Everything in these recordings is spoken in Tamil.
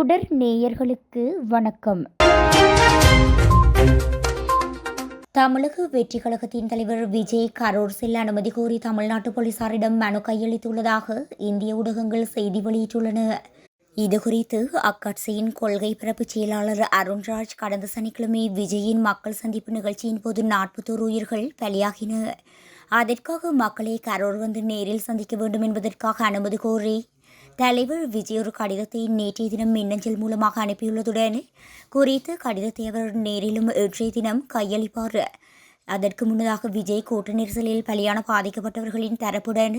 தொடர் நேயர்களுக்கு வணக்கம். தமிழக வெற்றி கழகத்தின் தலைவர் விஜய் கரூர் செல்ல அனுமதி கோரி தமிழ்நாட்டு போலீசாரிடம் மனு கையளித்துள்ளதாக இந்திய ஊடகங்கள் செய்தி வெளியிட்டுள்ளன. இதுகுறித்து அக்கட்சியின் கொள்கை பிறப்பு செயலாளர் அருண்ராஜ் கடந்த சனிக்கிழமை விஜயின் மக்கள் சந்திப்பு நிகழ்ச்சியின் போது நாற்பத்தோரு உயிர்கள் பலியாகின. அதற்காக மக்களை கரூர் வந்து நேரில் சந்திக்க வேண்டும் என்பதற்காக அனுமதி கோரி தலைவர் விஜய் ஒரு கடிதத்தை நேற்றைய தினம் மின்னஞ்சல் மூலமாக அனுப்பியுள்ளதுடன் குறித்து கடிதத்தை அவர் நேரிலும் இன்றைய தினம் கையளிப்பார். அதற்கு முன்னதாக விஜய் கூட்ட நெரிசலில் பலியான பாதிக்கப்பட்டவர்களின் தரப்புடன்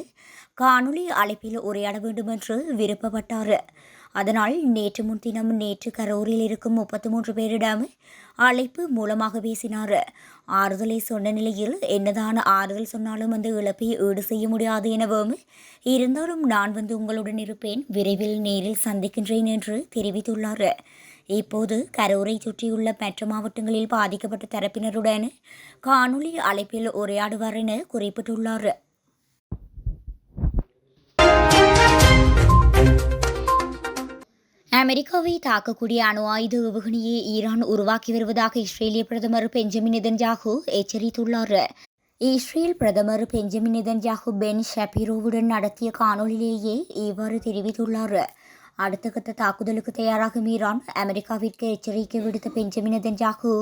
காணொலி அழைப்பில் உரையாட வேண்டும் என்று விருப்பப்பட்டார். அதனால் நேற்று முன்தினம் நேற்று கரூரில் இருக்கும் முப்பத்தி மூன்று பேரிடம் அழைப்பு மூலமாக பேசினார். ஆறுதலை சொன்ன நிலையில் என்னதான் ஆறுதல் சொன்னாலும் அந்த இழப்பை ஈடு செய்ய முடியாது எனவும் இருந்தாலும் நான் வந்து உங்களுடன் இருப்பேன் விரைவில் நேரில் சந்திக்கின்றேன் என்று தெரிவித்துள்ளார். இப்போது கரூரை சுற்றியுள்ள மற்ற மாவட்டங்களில் பாதிக்கப்பட்ட தரப்பினருடன் காணொலி அழைப்பில் உரையாடுவார் என குறிப்பிட்டுள்ளார். அமெரிக்காவை தாக்கக்கூடிய அணு ஆயுத ஏவுகணையை ஈரான் உருவாக்கி வருவதாக இஸ்ரேலிய பிரதமர் பெஞ்சமின் நெதன்யாகு எச்சரித்துள்ளார். இஸ்ரேல் பிரதமர் பெஞ்சமின் நெதன்யாகு பென் ஷபிரோவுடன் நடத்திய காணொலியிலேயே இவ்வாறு தெரிவித்துள்ளார். அடுத்த கட்ட தாக்குதலுக்கு தயாராகும் ஈரான் அமெரிக்காவிற்கு எச்சரிக்கை விடுத்த பெஞ்சமின் நெதன்யாகு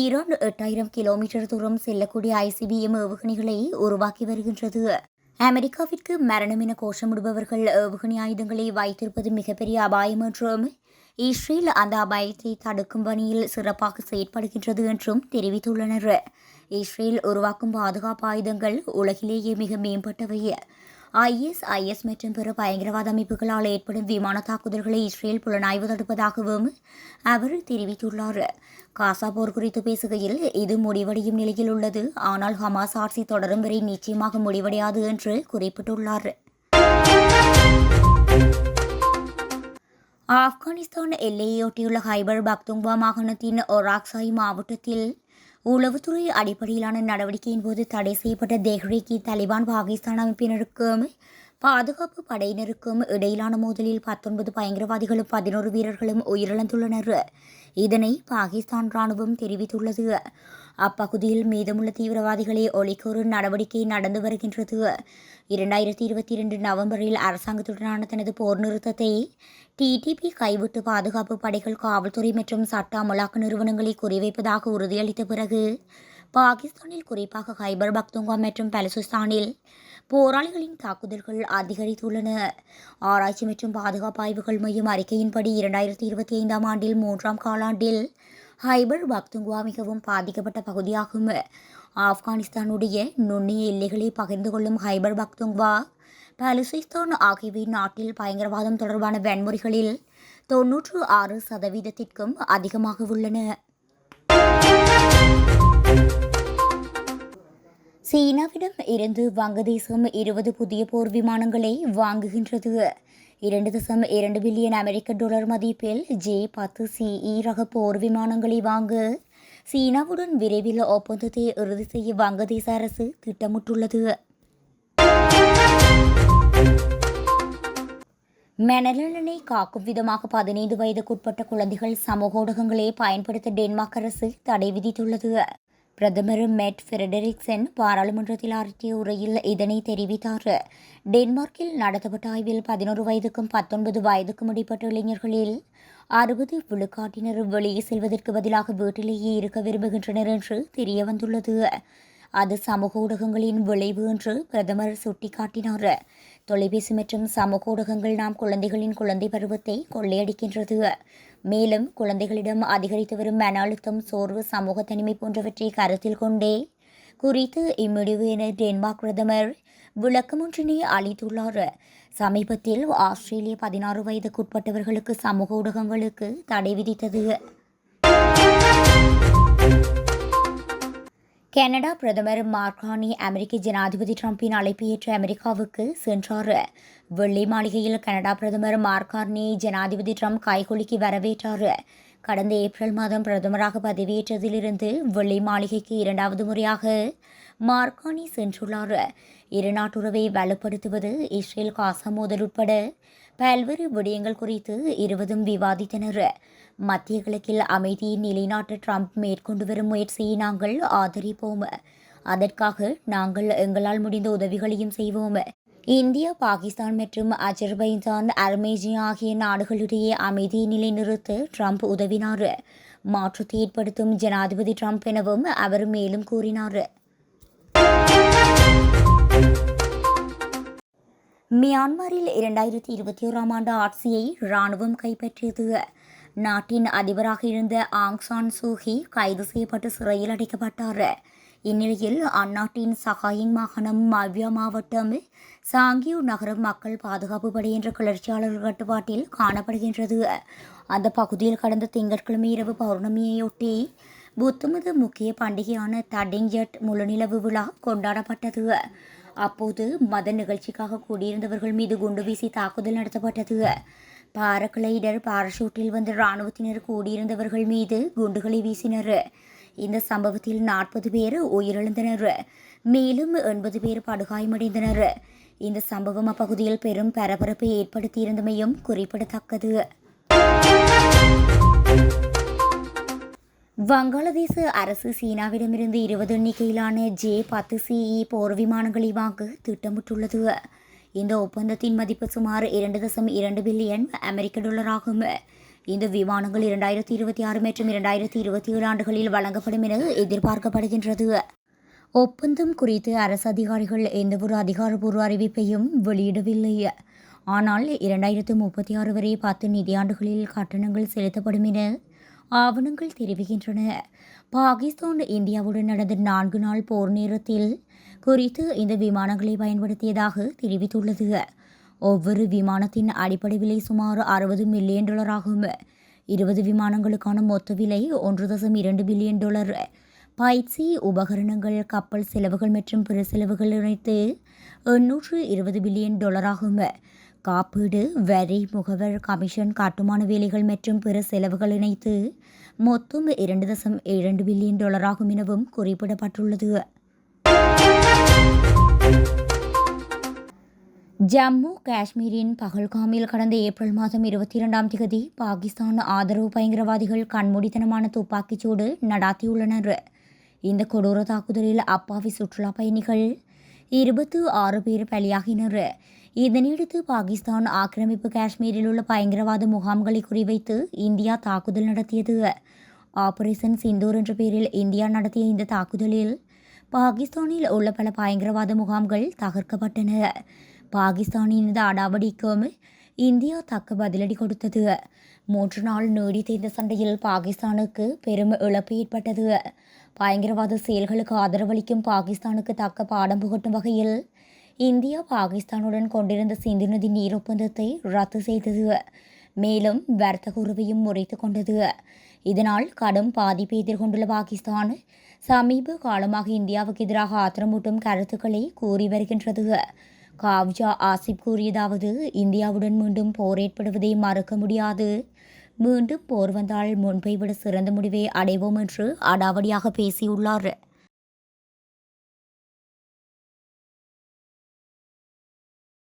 ஈரான் எட்டாயிரம் கிலோமீட்டர் தூரம் செல்லக்கூடிய ஐசிபிஎம் ஏவுகணைகளை உருவாக்கி வருகின்றது. அமெரிக்காவிற்கு மரணம் என கோஷமிடுபவர்கள் ஏவுகணை ஆயுதங்களை வைத்திருப்பது மிகப்பெரிய அபாயம் என்றும் இஸ்ரேல் அந்த அபாயத்தை தடுக்கும் பணியில் சிறப்பாக செயற்படுகின்றது என்றும் தெரிவித்துள்ளனர். இஸ்ரேல் உருவாக்கும் பாதுகாப்பு ஆயுதங்கள் உலகிலேயே மிக மேம்பட்டவை ஐஎஸ் ஐஎஸ் மற்றும் பிற பயங்கரவாத அமைப்புகளால் ஏற்படும் விமான தாக்குதல்களை இஸ்ரேல் புலனாய்வு தடுப்பதாகவும் அவர் தெரிவித்துள்ளார். காசா போர் குறித்து பேசுகையில் இது முடிவடையும் நிலையில் உள்ளது. ஆனால் ஹமாஸ் ஆட்சி தொடரும் வரை நிச்சயமாக முடிவடையாது என்று குறிப்பிட்டுள்ளார். ஆப்கானிஸ்தான் எல்லையொட்டியுள்ள ஹைபர் பக்துங்வா மாகாணத்தின் ஒராக்சாய் மாவட்டத்தில் உளவுத்துறை அடிப்படையிலான நடவடிக்கையின் போது தடை செய்யப்பட்ட தெஹ்ரிகி தலிபான் பாகிஸ்தான் அமைப்பினருக்கும் பாதுகாப்பு படையினருக்கும் இடையிலான மோதலில் பத்தொன்பது பயங்கரவாதிகளும் பதினோரு வீரர்களும் உயிரிழந்துள்ளனர். இதனை பாகிஸ்தான் ராணுவம் தெரிவித்துள்ளது. அப்பகுதியில் மீதமுள்ள தீவிரவாதிகளை ஒழிக்கொரு நடவடிக்கை நடந்து வருகின்றது. இரண்டாயிரத்தி இருபத்தி இரண்டு நவம்பரில் அரசாங்கத்துடனான தனது போர் நிறுத்தத்தை டிடிபி கைவிட்டு பாதுகாப்பு படைகள் காவல்துறை மற்றும் சட்ட அமலாக்க நிறுவனங்களை குறிவைப்பதாக உறுதியளித்த பிறகு பாகிஸ்தானில் குறிப்பாக ஹைபர் பக்துங்கா மற்றும் பலுசிஸ்தானில் போராளிகளின் தாக்குதல்கள் அதிகரித்துள்ளன. ஆராய்ச்சி மற்றும் பாதுகாப்பு ஆய்வுகள் மையம் அறிக்கையின்படி இரண்டாயிரத்தி இருபத்தி ஐந்தாம் ஆண்டில் மூன்றாம் காலாண்டில் ஹைபர் பக்துங்குவா மிகவும் பாதிக்கப்பட்ட பகுதியாகும். ஆப்கானிஸ்தானுடைய நுண்ணிய எல்லைகளை பகிர்ந்து கொள்ளும் ஹைபர் பக்துங்குவா பலுசிஸ்தான் ஆகியவை நாட்டில் பயங்கரவாதம் தொடர்பான வன்முறைகளில் தொன்னூற்று ஆறு சதவீதத்திற்கும் அதிகமாக உள்ளன. சீனாவிடம் இருந்து வங்கதேசம் இருபது புதிய போர் விமானங்களை வாங்குகின்றது. இரண்டு தசம் இரண்டு பில்லியன் அமெரிக்க டாலர் மதிப்பில் ஜே பத்து சிஇ ரக போர் விமானங்களை வாங்க சீனாவுடன் விரைவில் ஒப்பந்தத்தை இறுதி செய்ய வங்கதேச அரசு திட்டமிட்டுள்ளது. மெனலனை காக்கும் விதமாக பதினைந்து வயதுக்குட்பட்ட குழந்தைகள் சமூக ஊடகங்களை பயன்படுத்த டென்மார்க் அரசு தடை விதித்துள்ளது. பிரதமர் மெட் ஃபிரெடரிக்சன் பாராளுமன்றத்தில் ஆற்றிய உரையில் இதனை தெரிவித்தார். டென்மார்க்கில் நடத்தப்பட்ட ஆய்வில் பதினோரு வயதுக்கும் பத்தொன்பது வயதுக்கும் இடைப்பட்ட இளைஞர்களில் அறுபது விழுக்காட்டினர் வெளியே செல்வதற்கு பதிலாக வீட்டிலேயே இருக்க விரும்புகின்றனர் என்று தெரிய வந்துள்ளது அது சமூக ஊடகங்களின் விளைவு என்று பிரதமர் சுட்டிக்காட்டினார். தொலைபேசி மற்றும் சமூக ஊடகங்கள் நாம் குழந்தைகளின் குழந்தை பருவத்தை கொள்ளையடிக்கின்றது. மேலும் குழந்தைகளிடம் அதிகரித்து வரும் மன அழுத்தம் சோர்வு சமூக தனிமை போன்றவற்றை கருத்தில் கொண்டே குறித்து இம்முடிவு என டென்மார்க் பிரதமர் விளக்கம் ஒன்றினை அளித்துள்ளார். சமீபத்தில் ஆஸ்திரேலிய பதினாறு வயதுக்குட்பட்டவர்களுக்கு சமூக ஊடகங்களுக்கு தடை விதித்தது. கனடா பிரதமர் மார்கானி அமெரிக்க ஜனாதிபதி டிரம்பின் அழைப்பு ஏற்று அமெரிக்காவுக்கு சென்றார். வெள்ளை மாளிகையில் கனடா பிரதமர் மார்கார்னி ஜனாதிபதி ட்ரம்ப் கைகுலுக்கி வரவேற்றார். கடந்த ஏப்ரல் மாதம் பிரதமராக பதவியேற்றதிலிருந்து வெள்ளை மாளிகைக்கு இரண்டாவது முறையாக மார்கானி சென்றுள்ளார். இரு நாட்டுறவை வலுப்படுத்துவது இஸ்ரேல் காசா மோதல் உட்பட பல்வேறு விடயங்கள் குறித்து இருவரும் விவாதித்தனர். மத்திய கிழக்கில் அமைதியை நிலைநாட்ட ட்ரம்ப் மேற்கொண்டு வரும் முயற்சியை நாங்கள் ஆதரிப்போம். அதற்காக நாங்கள் எங்களால் முடிந்த உதவிகளையும் செய்வோம். இந்தியா பாகிஸ்தான் மற்றும் அஜர்பைஜான் அர்மேஜியா ஆகிய நாடுகளிடையே அமைதியை நிலைநிறுத்த ட்ரம்ப் உதவினார். மாற்றத்தை ஏற்படுத்தும் ஜனாதிபதி ட்ரம்ப் எனவும் அவர் மேலும் கூறினார். மியான்மரில் இரண்டாயிரத்தி இருபத்தி ஓராம் ஆண்டு ஆட்சியை இராணுவம் கைப்பற்றியது. நாட்டின் அதிபராக இருந்த ஆங் சான் சூகி கைது செய்யப்பட்டு சிறையில் அடைக்கப்பட்டார். இந்நிலையில் அந்நாட்டின் சகாயிங் மாகாணம் மவ்யா மாவட்டம் சாங்கியூ நகரம் மக்கள் பாதுகாப்பு படை என்ற கிளர்ச்சியாளர்கள் கட்டுப்பாட்டில் காணப்படுகின்றது. அந்த பகுதியில் கடந்த திங்கட்கிழமை இரவு பௌர்ணமியையொட்டி புத்தமத முக்கிய பண்டிகையான தடிங் ஜட் முழுநிலவு விழா கொண்டாடப்பட்டது. அப்போது மத நிகழ்ச்சிக்காக கூடியிருந்தவர்கள் மீது குண்டு வீசி தாக்குதல் நடத்தப்பட்டது. பாரக்ளைடர் பாராஷூட்டில் வந்த இராணுவத்தினர் கூடியிருந்தவர்கள் மீது குண்டுகளை வீசினர். இந்த சம்பவத்தில் நாற்பது பேர் உயிரிழந்தனர். மேலும் எண்பது பேர் படுகாயமடைந்தனர். இந்த சம்பவம் அப்பகுதியில் பெரும் பரபரப்பை ஏற்படுத்தியிருந்தமையும் குறிப்பிடத்தக்கது. வங்காளதேச அரசு சீனாவிடமிருந்து இருபது எண்ணிக்கையிலான ஜே பத்து சிஇ போர் விமானங்களை வாங்க திட்டமிட்டுள்ளது. இந்த ஒப்பந்தத்தின் மதிப்பு சுமார் இரண்டு தசம் இரண்டு பில்லியன் அமெரிக்க டாலர் ஆகும் இந்த விமானங்கள் இரண்டாயிரத்தி இருபத்தி ஆறு மற்றும் இரண்டாயிரத்தி இருபத்தி ஏழு ஆண்டுகளில் வழங்கப்படும் என எதிர்பார்க்கப்படுகின்றது. ஒப்பந்தம் குறித்து அரசு அதிகாரிகள் எந்தவொரு அதிகாரப்பூர்வ அறிவிப்பையும் வெளியிடவில்லை. ஆனால் இரண்டாயிரத்து முப்பத்தி ஆறு வரை பத்து நிதியாண்டுகளில் கட்டணங்கள் செலுத்தப்படும் என ஆவணங்கள் தெரிவிக்கின்றன. பாகிஸ்தான் இந்தியாவுடன் நடந்த நான்கு நாள் போர் நேரத்தில் குறித்து இந்த விமானங்களை பயன்படுத்தியதாக தெரிவித்துள்ளது. ஒவ்வொரு விமானத்தின் அடிப்படை விலை சுமார் அறுபது மில்லியன் டாலர் ஆகும் இருபது விமானங்களுக்கான மொத்த விலை ஒன்று தசம் இரண்டு பில்லியன் டாலர். பயிற்சி உபகரணங்கள் கப்பல் செலவுகள் மற்றும் பிற செலவுகள் இணைத்து எண்ணூற்று இருபது பில்லியன் டாலர் ஆகும் காப்பீடு வரி முகவர் கமிஷன் கட்டுமான வேலைகள் மற்றும் பிற செலவுகள் இணைத்து மொத்தம் இரண்டு தசம் இரண்டு பில்லியன் டாலர் ஆகும் எனவும் குறிப்பிடப்பட்டுள்ளது. ஜம்மு காஷ்மீரின் பகல்காமில் கடந்த ஏப்ரல் மாதம் இருபத்தி இரண்டாம் தேதி பாகிஸ்தான் ஆதரவு பயங்கரவாதிகள் கண்மூடித்தனமான துப்பாக்கிச்சூடு நடாத்தியுள்ளனர். இந்த கொடூர தாக்குதலில் அப்பாவி சுற்றுலா பயணிகள் இருபத்து ஆறு பேர் பலியாகினர். இதனையடுத்து பாகிஸ்தான் ஆக்கிரமிப்பு காஷ்மீரில் உள்ள பயங்கரவாத முகாம்களை குறிவைத்து இந்தியா தாக்குதல் நடத்தியது. ஆபரேஷன் சிந்தூர் என்ற பெயரில் இந்தியா நடத்திய இந்த தாக்குதலில் பாகிஸ்தானில் உள்ள பல பயங்கரவாத முகாம்கள் தகர்க்கப்பட்டன. பாகிஸ்தானின் இந்த இந்தியா தக்க பதிலடி கொடுத்தது. மூன்று நாள் நீடித்த இந்த சண்டையில் பாகிஸ்தானுக்கு பெரும் இழப்பு ஏற்பட்டது. பயங்கரவாத செயல்களுக்கு ஆதரவளிக்கும் பாகிஸ்தானுக்கு தக்க பாடம் புகட்டும் வகையில் இந்தியா பாகிஸ்தானுடன் கொண்டிருந்த சிந்து நதி நீர் ஒப்பந்தத்தை ரத்து செய்தது. மேலும் வர்த்தக உறவையும் முறைத்து கொண்டது. இதனால் கடும் பாதிப்பை எதிர்கொண்டுள்ள பாகிஸ்தான் சமீப காலமாக இந்தியாவுக்கு எதிராக ஆத்திரமூட்டும் கருத்துக்களை கூறி வருகின்றது. காவ்ஜா ஆசிப் கூறியதாவது இந்தியாவுடன் மீண்டும் போர் ஏற்படுவதை மறக்க முடியாது. மீண்டும் போர் வந்தால் முன்பை விட சிறந்த முடிவை அடைவோம் என்று அடாவடியாக பேசியுள்ளார்.